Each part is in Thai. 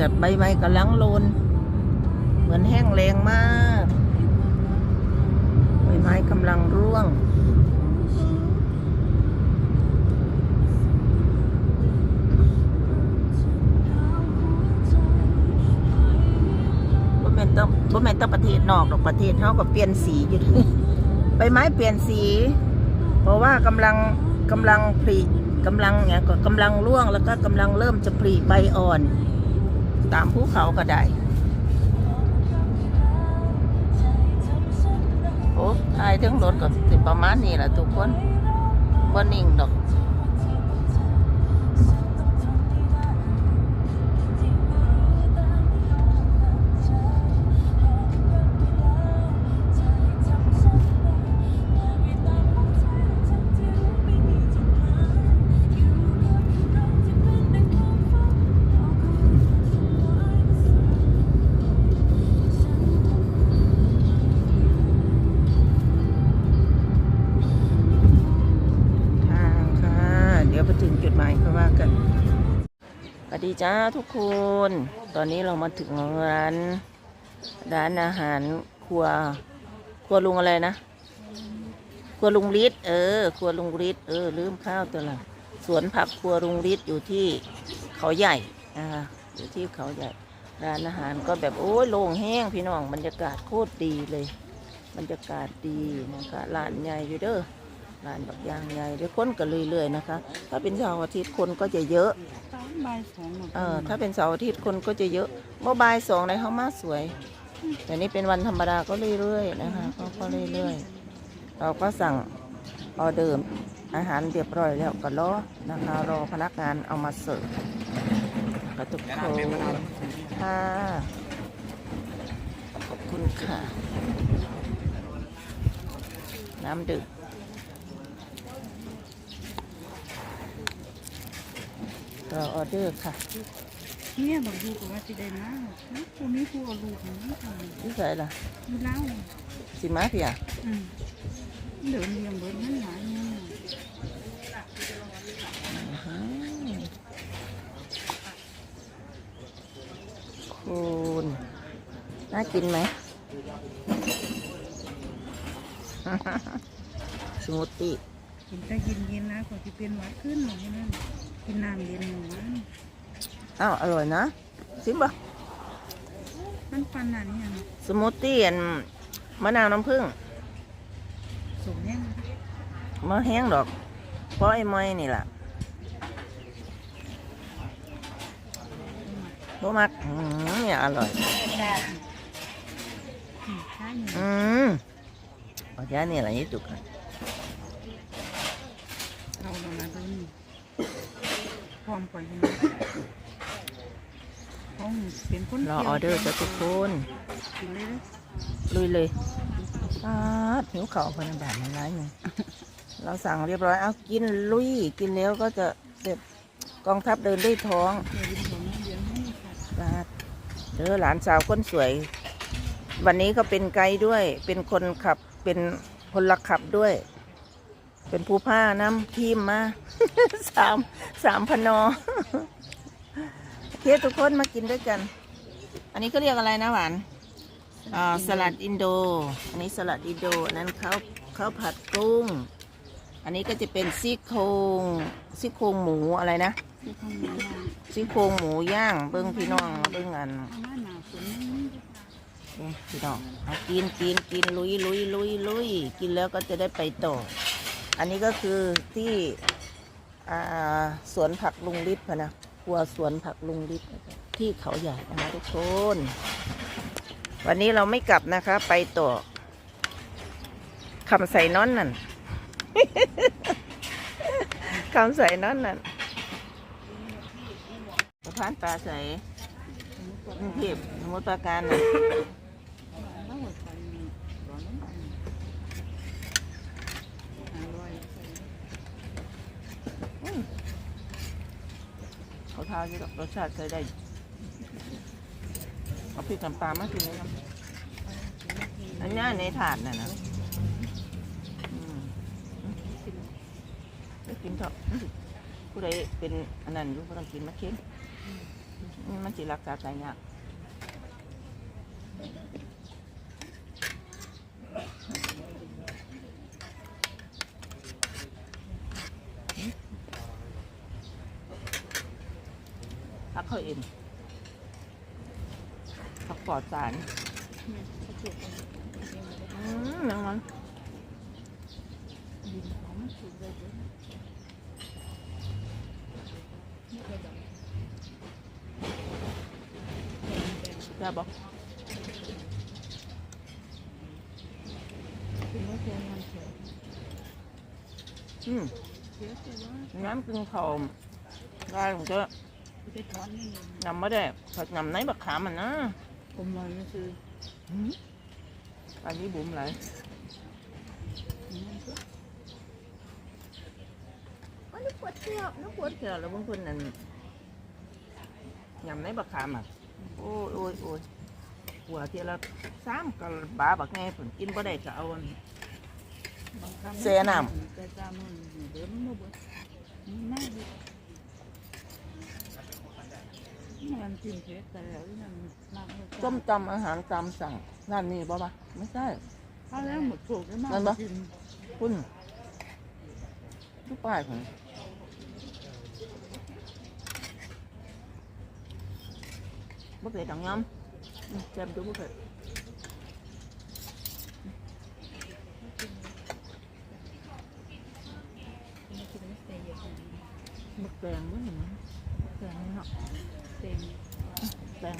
กับใบไม้กำลังโลน เหมือนแห้งแรงมาก ใบไม้กำลังร่วง บ่แม่นต้องบ่แม่นต้องประเทศนอกหรอกประเทศเฮาก็เปลี่ยนสีอยู่ใบไม้เปลี่ยนสี เพราะว่ากำลังกำลังผลิกำลังเนี่ยก็กำลังร่วงแล้วก็กำลังเริ่มจะผลิใบอ่อน ตามภูเขาก็ได้โอ้ทายทั้งรถก็สิประมาณนี้แหละทุกคนบ่นิ่งดอก จ้าทุกคน ตอนนี้เรามาถึงร้านร้านอาหารครัว ครัวลุงอะไรนะ ครัวลุงฤทธิ์เออ ครัวลุงฤทธิ์เออลืมข้าวตัวละสวนผักครัวลุงฤทธิ์อยู่ที่เขาใหญ่นะคะอยู่ที่เขาใหญ่ ร้านอาหารก็แบบโอ้ยโล่งแห้งพี่น้องบรรยากาศโคตรดีเลย บรรยากาศดีนะคะร้านใหญ่อยู่เด้อ ร้านบักยางใหญ่เดี๋ยวคนก็เรื่อยๆนะคะ ถ้าเป็นเสาร์อาทิตย์คนก็จะเยอะบ่ายสองเออถ้าเป็นเสาร์อาทิตย์คนก็จะเยอะเมื่อบ่ายสองในเขามาสวย แต่นี่เป็นวันธรรมดาก็เรื่อยๆนะคะเขาก็เรื่อยๆเราก็สั่งออเดิมอาหารเรียบร้อยแล้วก็รอนะคะ รอพนักงานเอามาเสิร์ฟกระตุกโคค่ะขอบคุณค่ะ น้ำดื่ม รอออเดอร์ค่ะเนี่ยบอกดูกับว่าสิได้มาตัวนี้ผู้เอาลูกนี่ค่ะที่ใส่ล่ะมีเล่าสิมาเพียอืมเดินเรียงเบิดมันหลายเนี่ยคุณน่ากินไหมสมูทตี้กินแต่เย็นๆนะก่อนที่เป็นหวัดขึ้นหน่อยนั่น กินน้ำเย็นหนึ่งวันอ้าวอร่อยนะซิมบะมันฟันอันนี้ยังสมูทตี้อันมะนาวน้ำผึ้งสมยังมะแห้งดอก เพราะไอ้ไม้นี่แหละบ่มักอืมเนี่ยอร่อย อืมใช่เนี่ยอืมเอาจารย์นี่อะไรนี่ตุกอะเราลองมาดูนี่ พร้อมก่อนยังห้องเป็นคนรอออเดอร์จะทุกคนกินเลยเด้อลุยเลยปาดหิวเข่าวพนันบาทมันร้ายหนึ่งเราสั่งเรียบร้อยเอากินลุยกินแล้วก็จะแบบกองทัพเดินด้วยท้องเดี๋ยวกินของน้ำเลี้ยงให้ค่ะปาดเด้อหลานสาวคนสวย วันนี้เขาเป็นไกด์ด้วย เป็นคนขับเป็นพลขับด้วย เป็นผู้ผ้าน้ำทีมมาสามสามพนอโอเคทุกคนมากินด้วยกัน อันนี้ก็เรียกอะไรนะหวานสลัดอินโด อันนี้สลัดอินโดนั้นข้าวข้าวผัดกุ้ง อันนี้ก็จะเป็นซี่โครงซี่โครงหมูอะไรนะซี่โครงหมูย่างเบิ้งพี่น้องเบิ้งอันพี่น้องเอากินกินกินลุยลุยลุยลุยกินแล้วก็จะได้ไปต่อ อันนี้ก็คือที่สวนผักลุงฤทธิ์พะนะครัวสวนผักลุงฤทธิ์ที่เขาใหญ่นะคะทุกคน วันนี้เราไม่กลับนะคะ ไปต่อคำใส่น้อนนั่นคำใส่น้อนนั่นสภพานปลาใส่กรุงเทพสมุทรปราการน่ะ เราหมดไปร้อนน้ำมันอร่อย อืม เขาทาอยู่ดอกรสชาติใช้ได้เอาพริกน้ำปลามากินเลยครับอันนี้ในถาดน่ะนะอืมไปกินเถอะผู้ใดเป็นอันนั้นอยู่ก็ต้องกินมาเค็มอืมมันสิรักษาใจยากเขาเอง พักปลอดสารอืมนังมันจะบอกอืมน้ำกินข้าวได้ผมจะนนี่นำมาได้ผัดนำไหนบักขามันนะ ผมลอยก็คืออืมอันนี้บุ๋มไหลอันนี้ปวดเที่ยวน้ำปวดเที่ยวแล้วบางคนนั่นยำไหนบักขามอะโอ้ยโอ้ยโอ้ยหัวเที่ยวละสามกับบาบักแง่ผลกินบ่ได้ก็เอาอันเสียน้ำแต่จา มันเดิมบ่เบิดน่าดีมันกินเผ็ดแต่แล้วนั่นมากเลยส้มตำอาหารตามสั่งร้านนี้บ่ปะไม่ใช่ ถ้าแล้วหมดโฉกได้มากนั่นปะ กินคุณทุกป้ายของบ่เผ็ดดังย้ำอืมแจ่มดูบ่เผ็ดไม่กินไม่เสียเยอะมึกแดงด้วยนะมึกแดงนี่เนาะ เต็มแดง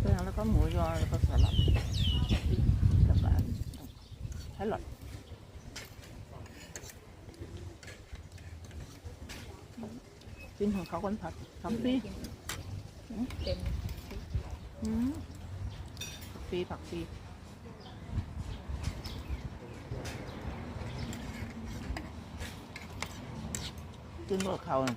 แดงแล้วก็หมูยอแล้วก็สลัดแล้วก็แครอทกินของเขาคนผัดทำฟรีเต็มอืมผักฟรีผักฟรีกินกับเขาวน่ะ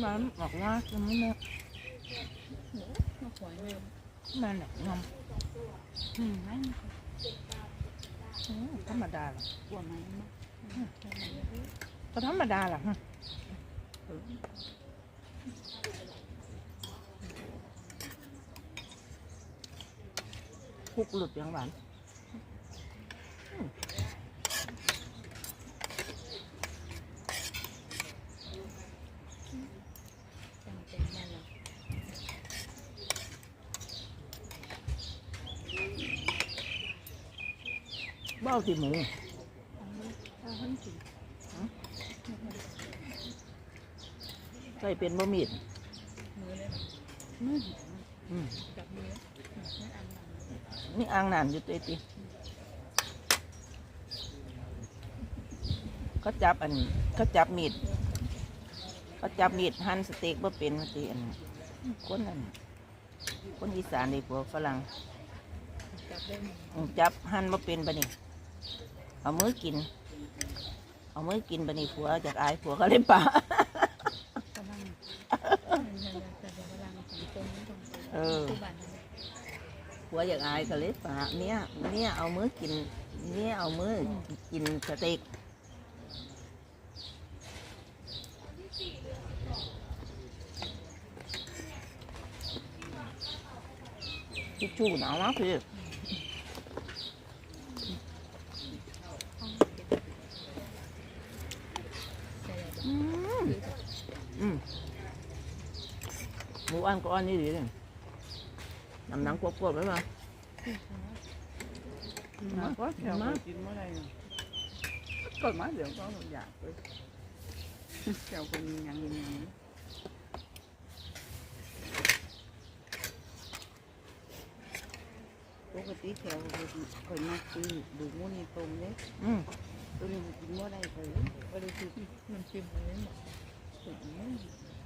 นไม้ออกว่าจะไม่แม่มาขอยเลยแม่หนักงอมอืมนั่นธรรมดาหรอกลัวไหมมั้งก็ธรรมดาหรอกฮะคุกหลุดอย่างหวาน จังเต็มบ้านเรา เบ้าที่หมูใส่เป็นบะหมี่นี่อ่างนานอยู่ตัวติเขาจับอันเขาจับมีดเขาจับมีดหั่นสเต็กบ่เป็นมาตีอันคนนั้นคนอีสานในพวกฝรั่งจับได้ไหมอืมจับหั่นบ่เป็นบะนี่ เอามือกิน เอามือกินบะนี่ผัวจากอายผัวก็เลยป่ากำลังแต่กำลังสังคมนี่ตรงเออคู่บ้านผัวอยากอายก็เลยป่าเนี้ยเนี้ยเอามือกินเนี้ยเอามือกินสเต็กทิชชู่หนาวมากพี่ ใส่ได้บ่ อืมอืม หมูอันก็อันนี้ดีเลยน้ำหนังกรอบๆไว้มามาก็แถวไปกินเมื่อไรเนาะก็มาเดี๋ยวก็อยากไปแถวเป็นอย่างนี้ปกติแถวเคยมาซื้อดูมูนี่ตรงเลยอืมตัวนี้กินเมื่อไรไปก็เลยซื้อน้ำจิ้มอะไรหมดสุดนี้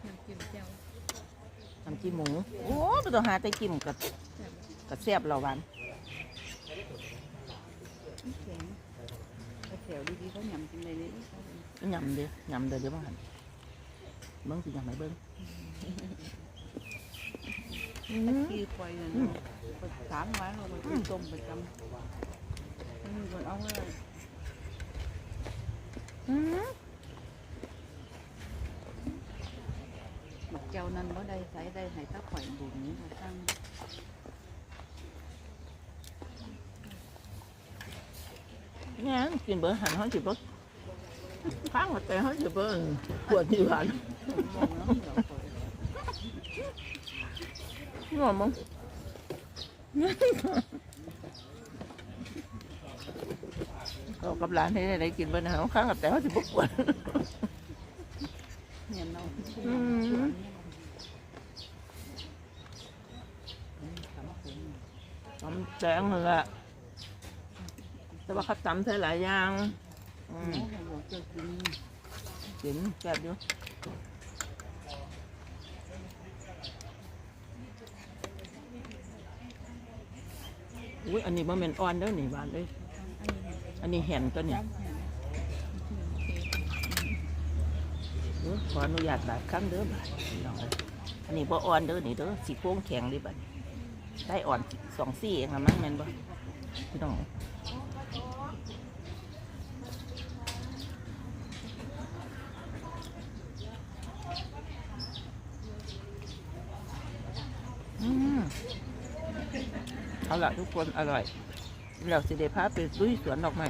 น้ำจิ้มแจ่ว น้ำจิ้มหมู โอ้ไม่ต้องหาแต่จิ้มกับแซ่บบ่กับแซ่บเราหวานแข็งแถวดีๆเขาหยำกินเลยนี่ยำเด้อยำเด้อเดี๋ยวมาหันเบิ้งสิยำไหมเบิ้งอืตะมกี้ปล่อยเนาะประสานไว้เราไปต้มประจำนี่คนเอาเลย อืมหมักแก้วนั้นว่าได้ใส่ได้ให้ตะข่อยบุญนี้มาตั้งเนี่ยกินเบอร์หันเขาสิเบอร์ข้างหัวใจเขา สิเบอร์ปวดที่หวานมองแล้วเราข่อยงเขากับานให้ได้กินเบอร์หันข้างกับแต่เขาสิบปวดเนี่ยเราอืมตำแหละแต่ว่าเขาตำใส่หลายอย่างอืมเจะกินกินแซ่บอยู่อุ้ยอันนี้บ่แม่นอ่อนเด้อนี่บานเลยอันนี้เห็นอันนี้แห่นตัวนี้จ้ำเนโอเคเออขออนุญาตบาดคำเด้อบาดพี่น้องเอ้ยอันนี้บ่อ่อนเด้อนี่เด้อสีโค้งแข็งดิบัด ได้อ่อนสองซี่เองละมั้งแมนบ่พี่น้องอืมเอาละทุกคนอร่อย เราสิเดพาไปลุยสวนดอกไม้